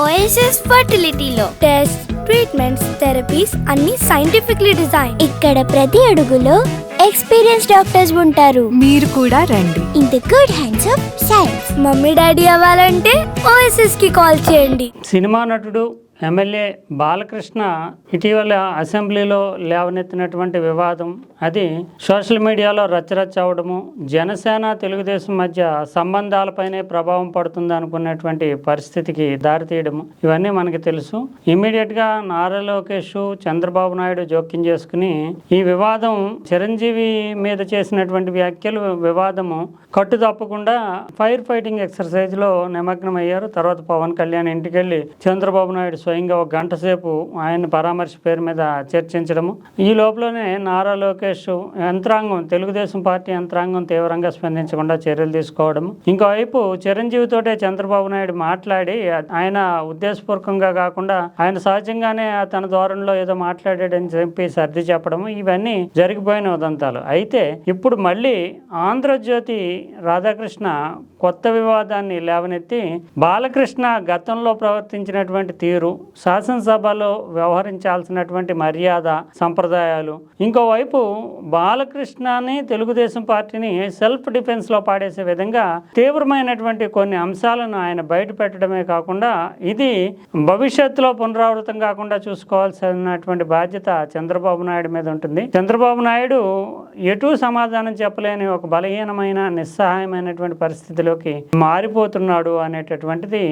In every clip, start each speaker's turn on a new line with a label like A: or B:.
A: OSS ఫర్టిలిటీలో test treatments therapies అన్ని scientifically design ఇక్కడ ప్రతి అడుగులో ఎక్స్పీరియన్స్ డాక్టర్స్ ఉంటారు.
B: మీరు కూడా రండి.
A: In the good hands of science mummy daddy అవ్వాలంటే ఓఎస్ఎస్కి కాల్ చేయండి.
C: సినిమా నటుడు ఎమ్మెల్యే బాలకృష్ణ ఇటీవల అసెంబ్లీలో లేవనెత్తినటువంటి వివాదం అది సోషల్ మీడియాలో రచ్చరచ్చ అవడము జనసేన తెలుగుదేశం మధ్య సంబంధాలపైనే ప్రభావం పడుతుంది అనుకున్నటువంటి పరిస్థితికి దారితీయడము ఇవన్నీ మనకి తెలుసు. ఇమ్మీడియట్గా నారా లోకేష్ చంద్రబాబు నాయుడు జోక్యం చేసుకుని ఈ వివాదం చిరంజీవి మీద చేసినటువంటి వ్యాఖ్యలు వివాదము కట్టు తప్పకుండా ఫైర్ ఫైటింగ్ ఎక్సర్సైజ్లో నిమగ్నమయ్యారు. తర్వాత పవన్ కళ్యాణ్ ఇంటికెళ్ళి చంద్రబాబు నాయుడు స్వయంగా ఒక గంట సేపు ఆయన పరామర్శ పేరు మీద చర్చించడము. ఈ లోపలనే నారా లోకేష్ యంత్రాంగం తెలుగుదేశం పార్టీ యంత్రాంగం తీవ్రంగా స్పందించకుండా చర్యలు తీసుకోవడం ఇంకోవైపు చిరంజీవితోటే చంద్రబాబు నాయుడు మాట్లాడి ఆయన ఉద్దేశపూర్వకంగా కాకుండా ఆయన సహజంగానే తన ధోరణిలో ఏదో మాట్లాడాడని చెప్పి సర్ది చెప్పడము. ఇవన్నీ జరిగిపోయిన ఉదంతాలు. అయితే ఇప్పుడు మళ్ళీ ఆంధ్రజ్యోతి రాధాకృష్ణ కొత్త వివాదాన్ని లేవనెత్తి బాలకృష్ణ గతంలో ప్రవర్తించినటువంటి తీరు శాసనసభలో వ్యవహరించాల్సినటువంటి మర్యాద సంప్రదాయాలు. ఇంకోవైపు బాలకృష్ణని తెలుగుదేశం పార్టీని సెల్ఫ్ డిఫెన్స్లో పాడేసే విధంగా తీవ్రమైనటువంటి కొన్ని అంశాలను ఆయన బయట పెట్టడమే కాకుండా ఇది భవిష్యత్తులో పునరావృతం కాకుండా చూసుకోవాల్సినటువంటి బాధ్యత చంద్రబాబు నాయుడు మీద ఉంటుంది. చంద్రబాబు నాయుడు ఎటు సమాధానం చెప్పలేని ఒక బలహీనమైన నిస్సహాయమైనటువంటి పరిస్థితిలోకి మారిపోతున్నాడు అనేటటువంటిది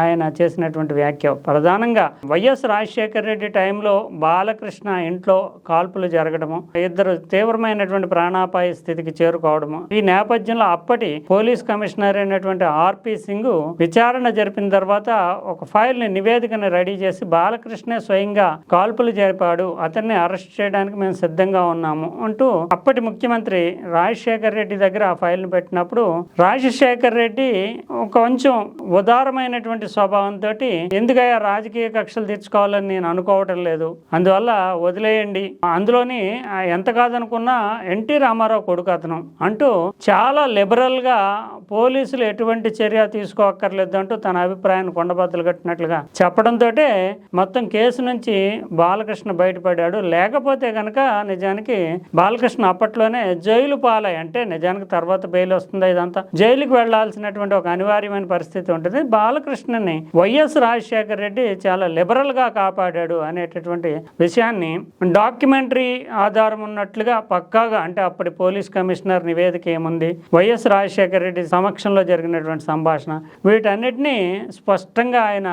C: ఆయన చేసినటువంటి వ్యాఖ్య. ప్రధానంగా వైఎస్ రాజశేఖర రెడ్డి టైంలో బాలకృష్ణ ఇంట్లో కాల్పులు జరగడము ఇద్దరు తీవ్రమైనటువంటి ప్రాణాపాయ స్థితికి చేరుకోవడము. ఈ నేపథ్యంలో అప్పటి పోలీస్ కమిషనర్ అయినటువంటి ఆర్పి సింగ్ విచారణ జరిపిన తర్వాత ఒక ఫైల్ని నివేదికను రెడీ చేసి బాలకృష్ణే స్వయంగా కాల్పులు జరిపాడు. అతన్ని అరెస్ట్ చేయడానికి మేము సిద్ధంగా ఉన్నాము అంటూ అప్పటి ముఖ్యమంత్రి రాజశేఖర్ రెడ్డి దగ్గర ఆ ఫైల్ని పెట్టినప్పుడు రాజశేఖర్ రెడ్డి కొంచెం ఉదారమైనటువంటి స్వభావంతో ఎందుకయ్యా రాజకీయ కక్షలు తెచ్చుకోవాలని నేను అనుకోవటం లేదు. అందువల్ల వదిలేయండి. అందులోని ఎంత కాదనుకున్నా ఎన్టీ రామారావు కొడుకు అతను అంటూ చాలా లిబరల్గా పోలీసులు ఎటువంటి చర్య తీసుకోక్కర్లేదు అంటూ తన అభిప్రాయాన్ని కొండబద్దలు కట్టినట్లుగా చెప్పడంతో మొత్తం కేసు నుంచి బాలకృష్ణ బయటపడ్డాడు లేకపోతే కనుక నిజానికి బాలకృష్ణ అప్పట్లోనే జైలు పాలై అంటే నిజానికి తర్వాత బెయిల్ వస్తుంది ఇదంతా? జైలుకి వెళ్ళాల్సినటువంటి ఒక అనివార్యమైన పరిస్థితి ఉంటుంది. బాలకృష్ణని వైఎస్ రాజశేఖర రెడ్డి చాలా లిబరల్గా కాపాడాడు అనేటటువంటి విషయాన్ని డాక్యుమెంటరీ ఆధారం ఉన్నట్లుగా పక్కాగా అంటే అప్పటి పోలీస్ కమిషనర్ నివేదిక ఏముంది? వైఎస్ రాజశేఖర రెడ్డి సమక్షంలో జరిగినటువంటి సంభాషణ. వీటన్నిటినీ స్పష్టంగా ఆయన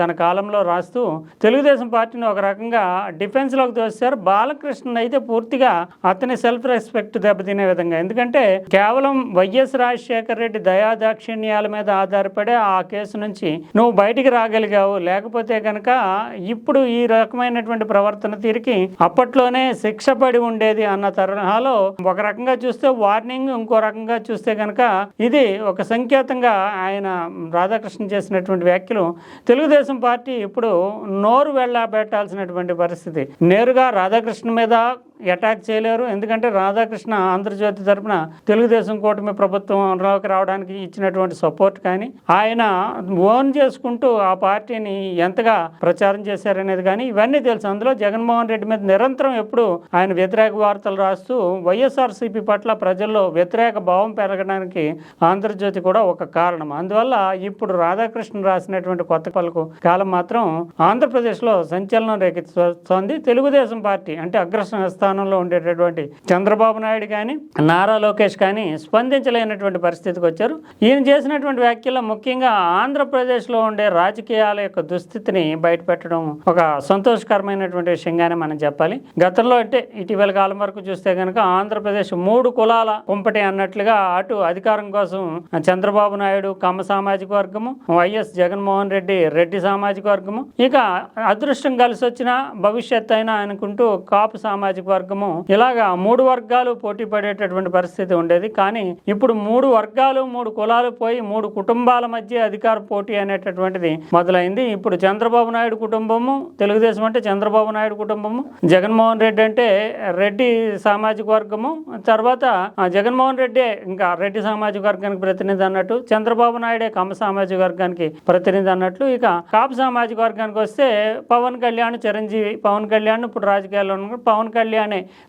C: తన కాలంలో రాస్తూ తెలుగుదేశం పార్టీని ఒక రకంగా డిఫెన్స్లోకి తోస్తారు బాలకృష్ణ అయితే పూర్తిగా అతని సెల్ఫ్ రెస్పెక్ట్ దెబ్బతినే విధంగా. ఎందుకంటే కేవలం వైఎస్ రాజశేఖర రెడ్డి దయాదాక్షిణ్యాల మీద ఆధారపడే ఆ కేసు నుంచి నువ్వు బయటికి రాగలిగావు. లేకపోతే కనుక ఇప్పుడు ఈ రకమైనటువంటి ప్రవర్తన తీరికి అప్పట్లోనే శిక్ష పడి ఉండేది అన్న తరహాలో ఒక రకంగా చూస్తే వార్నింగ్ ఇంకో రకంగా చూస్తే కనుక ఇది ఒక సంకేతంగా ఆయన రాధాకృష్ణ చేసినటువంటి వ్యాఖ్యలు. తెలుగుదేశం పార్టీ ఇప్పుడు నోరు వెళ్ళబెట్టాల్సినటువంటి పరిస్థితి. నేరుగా రాధాకృష్ణ మీద అటాక్ చేయలేరు. ఎందుకంటే రాధాకృష్ణ ఆంధ్రజ్యోతి తరపున తెలుగుదేశం కూటమి ప్రభుత్వంలోకి రావడానికి ఇచ్చినటువంటి సపోర్ట్ కానీ ఆయన ఓన్ చేసుకుంటూ ఆ పార్టీని ఎంతగా ప్రచారం చేశారనేది కానీ ఇవన్నీ తెలుసు. అందులో జగన్మోహన్ రెడ్డి మీద నిరంతరం ఎప్పుడు ఆయన వ్యతిరేక వార్తలు రాస్తూ వైఎస్ఆర్సీపీ పట్ల ప్రజల్లో వ్యతిరేక భావం పెరగడానికి ఆంధ్రజ్యోతి కూడా ఒక కారణం. అందువల్ల ఇప్పుడు రాధాకృష్ణ రాసినటువంటి కొత్త పలుకు కాలం మాత్రం ఆంధ్రప్రదేశ్లో సంచలనం రేకెత్తుతోంది. తెలుగుదేశం పార్టీ అంటే అగ్రస్థానం స్థానంలో ఉండేటటువంటి చంద్రబాబు నాయుడు కానీ నారా లోకేష్ కానీ స్పందించలేనటువంటి పరిస్థితికి వచ్చారు. ఈయన చేసినటువంటి వ్యాఖ్యలో ముఖ్యంగా ఆంధ్రప్రదేశ్లో ఉండే రాజకీయాల యొక్క దుస్థితిని బయటపెట్టడం ఒక సంతోషకరమైనటువంటి విషయంగానే మనం చెప్పాలి. గతంలో అంటే ఇటీవల కాలం వరకు చూస్తే కనుక ఆంధ్రప్రదేశ్ మూడు కులాల కుంపటి అన్నట్లుగా అటు అధికారం కోసం చంద్రబాబు నాయుడు కమ్మ సామాజిక వర్గము వైఎస్ జగన్మోహన్ రెడ్డి రెడ్డి సామాజిక వర్గము. ఇక అదృష్టం కలిసి వచ్చిన భవిష్యత్ అయినా అనుకుంటూ కాపు సామాజిక వర్గం వర్గము ఇలాగా మూడు వర్గాలు పోటీ పడేటటువంటి పరిస్థితి ఉండేది. కానీ ఇప్పుడు మూడు వర్గాలు మూడు కులాలు పోయి మూడు కుటుంబాల మధ్య అధికార పోటీ అనేటటువంటిది మొదలైంది. ఇప్పుడు చంద్రబాబు నాయుడు కుటుంబము తెలుగుదేశం అంటే చంద్రబాబు నాయుడు కుటుంబము జగన్మోహన్ రెడ్డి అంటే రెడ్డి సామాజిక వర్గము తర్వాత జగన్మోహన్ రెడ్డి ఇంకా రెడ్డి సామాజిక వర్గానికి ప్రతినిధి అన్నట్టు చంద్రబాబు నాయుడే కమ్మ సామాజిక వర్గానికి ప్రతినిధి అన్నట్లు ఇక కాపు సామాజిక వర్గానికి వస్తే పవన్ కళ్యాణ్ చిరంజీవి పవన్ కళ్యాణ్ ఇప్పుడు రాజకీయాల్లో ఉన్న పవన్ కళ్యాణ్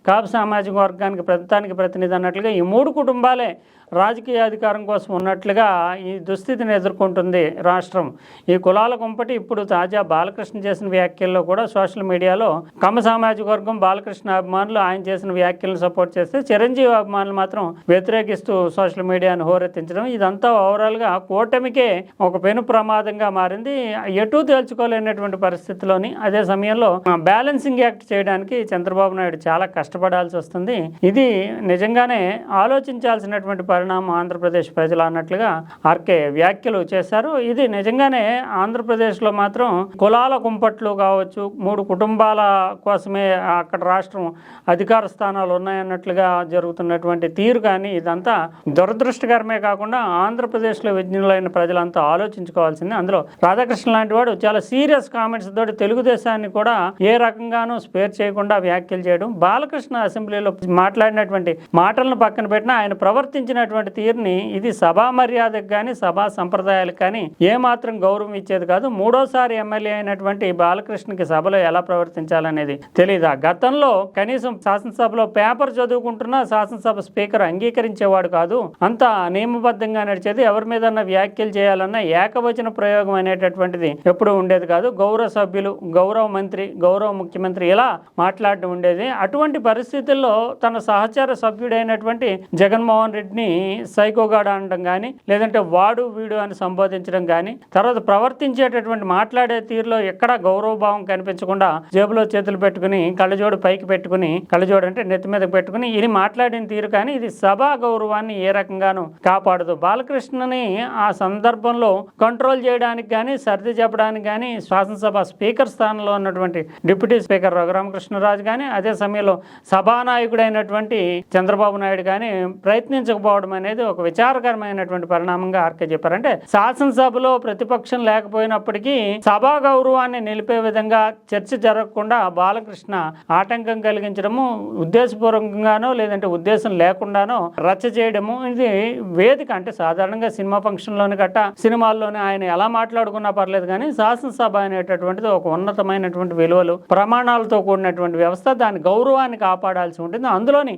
C: కాపు సామాజిక వర్గానికి ప్రభుత్వానికి ప్రతినిధి అన్నట్లుగా ఈ మూడు కుటుంబాలే రాజకీయ అధికారం కోసం ఉన్నట్లుగా ఈ దుస్థితిని ఎదుర్కొంటుంది రాష్ట్రం. ఈ కులాల కుంపటి ఇప్పుడు తాజా బాలకృష్ణ చేసిన వ్యాఖ్యల్లో కూడా సోషల్ మీడియాలో కమ్మ సామాజిక వర్గం బాలకృష్ణ అభిమానులు ఆయన చేసిన వ్యాఖ్యలను సపోర్ట్ చేస్తే చిరంజీవి అభిమానులు మాత్రం వ్యతిరేకిస్తూ సోషల్ మీడియాను హోరెత్తించడం ఇదంతా ఓవరాల్గా కూటమికే ఒక పెను ప్రమాదంగా మారింది. ఎటూ తేల్చుకోలేనటువంటి పరిస్థితిలోని అదే సమయంలో బ్యాలెన్సింగ్ యాక్ట్ చేయడానికి చంద్రబాబు నాయుడు చాలా కష్టపడాల్సి వస్తుంది. ఇది నిజంగానే ఆలోచించాల్సినటువంటి పరిణామం ఆంధ్రప్రదేశ్ ప్రజలు అన్నట్లుగా ఆర్కే వ్యాఖ్యలు చేశారు. ఇది నిజంగానే ఆంధ్రప్రదేశ్లో మాత్రం కులాల కుంపట్లు కావచ్చు మూడు కుటుంబాల కోసమే అక్కడ రాష్ట్రం అధికార స్థానాలు ఉన్నాయన్నట్లుగా జరుగుతున్నటువంటి తీరు కానీ ఇదంతా దురదృష్టకరమే కాకుండా ఆంధ్రప్రదేశ్లో విజ్ఞులైన ప్రజలంతా ఆలోచించుకోవాల్సింది. అందులో రాధాకృష్ణ లాంటి వాడు చాలా సీరియస్ కామెంట్స్ తోటి తెలుగుదేశాన్ని కూడా ఏ రకంగానూ స్పేర్ చేయకుండా వ్యాఖ్యలు చేయడం బాలకృష్ణ అసెంబ్లీలో మాట్లాడినటువంటి మాటలను పక్కన పెట్టినా ఆయన ప్రవర్తించినటువంటి తీరుని ఇది సభా మర్యాదకు కానీ సభా సంప్రదాయాలకు కానీ ఏమాత్రం గౌరవం ఇచ్చేది కాదు. మూడోసారి ఎమ్మెల్యే అయినటువంటి బాలకృష్ణకి సభలో ఎలా ప్రవర్తించాలనేది తెలియదు ఆ గతంలో కనీసం శాసనసభలో పేపర్ చదువుకుంటున్నా శాసనసభ స్పీకర్ అంగీకరించేవాడు కాదు. అంత నియమబద్ధంగా నడిచేది ఎవరి మీద వ్యాఖ్యలు చేయాలన్నా ఏకవచన ప్రయోగం అనేటటువంటిది ఎప్పుడూ ఉండేది కాదు. గౌరవ సభ్యులు గౌరవ మంత్రి గౌరవ ముఖ్యమంత్రి ఇలా మాట్లాడడం ఉండేది. అటువంటి పరిస్థితుల్లో తన సహచర సభ్యుడైనటువంటి జగన్మోహన్ రెడ్డిని సైకోగాడ అనడం కానీ లేదంటే వాడు వీడు అని సంబోధించడం కానీ తర్వాత ప్రవర్తించేటటువంటి మాట్లాడే తీరులో ఎక్కడ గౌరవభావం కనిపించకుండా జేబులో చేతులు పెట్టుకుని కళ్ళజోడు పైకి పెట్టుకుని కళ్ళజోడు అంటే నెత్తి మీద పెట్టుకుని ఇది మాట్లాడిన తీరు కానీ ఇది సభా గౌరవాన్ని ఏ రకంగానూ కాపాడదు. బాలకృష్ణని ఆ సందర్భంలో కంట్రోల్ చేయడానికి కానీ సర్ది చెప్పడానికి కానీ శాసనసభ స్పీకర్ స్థానంలో ఉన్నటువంటి డిప్యూటీ స్పీకర్ రఘురామకృష్ణరాజు కానీ అదే సమయంలో సభానాయకుడైనటువంటి చంద్రబాబు నాయుడు కానీ ప్రయత్నించకపోవడం అనేది ఒక విచారకరమైనటువంటి పరిణామంగా ఆర్కే చెప్పారు. అంటే శాసనసభలో ప్రతిపక్షం లేకపోయినప్పటికీ సభా గౌరవాన్ని నిలిపే విధంగా చర్చ జరగకుండా బాలకృష్ణ ఆటంకం కలిగించడము ఉద్దేశపూర్వకంగానో లేదంటే ఉద్దేశం లేకుండానో రచ్చ చేయడము ఇది వేదిక అంటే సాధారణంగా సినిమా ఫంక్షన్లోని గట్ట సినిమాల్లోనే ఆయన ఎలా మాట్లాడుకున్నా పర్లేదు కానీ శాసనసభ అనేటటువంటిది ఒక ఉన్నతమైనటువంటి విలువలు ప్రమాణాలతో కూడినటువంటి వ్యవస్థ దాని గౌరవాన్ని కాపాడాల్సి ఉంటుంది. అందులోని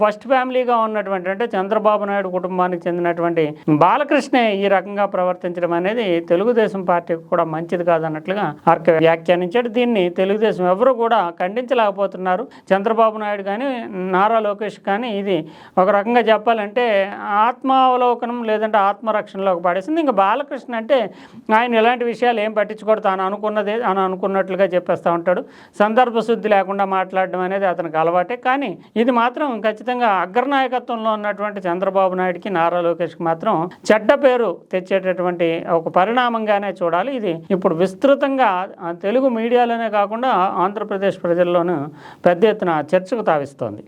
C: ఫస్ట్ ఫ్యామిలీగా ఉన్నటువంటి అంటే చంద్రబాబు నాయుడు కుటుంబానికి చెందినటువంటి బాలకృష్ణే ఈ రకంగా ప్రవర్తించడం అనేది తెలుగుదేశం పార్టీకి కూడా మంచిది కాదన్నట్లుగా ఆర్కే వ్యాఖ్యానించాడు. దీన్ని తెలుగుదేశం ఎవరు కూడా ఖండించలేకపోతున్నారు. చంద్రబాబు నాయుడు కానీ నారా లోకేష్ కానీ ఇది ఒక రకంగా చెప్పాలంటే ఆత్మావలోకనం లేదంటే ఆత్మరక్షణలోకి పడేసింది. ఇంకా బాలకృష్ణ అంటే ఆయన ఇలాంటి విషయాలు ఏం పట్టించుకోడు. తాను అనుకున్నదే అని అనుకున్నట్లుగా చెప్పేస్తూ ఉంటాడు. సందర్భ శుద్ధి లేకుండా మాట్లాడడం అనేది అతనికి అలవాటే. కానీ ఇది మాత్రం ఖచ్చితంగా అగ్రనాయకత్వంలో ఉన్నటువంటి చంద్రబాబు నాయుడికి నారా లోకేష్కి మాత్రం చెడ్డ పేరు తెచ్చేటటువంటి ఒక పరిణామంగానే చూడాలి. ఇది ఇప్పుడు విస్తృతంగా తెలుగు మీడియాలోనే కాకుండా ఆంధ్రప్రదేశ్ ప్రజల్లోనూ పెద్ద ఎత్తున చర్చకు తావిస్తోంది.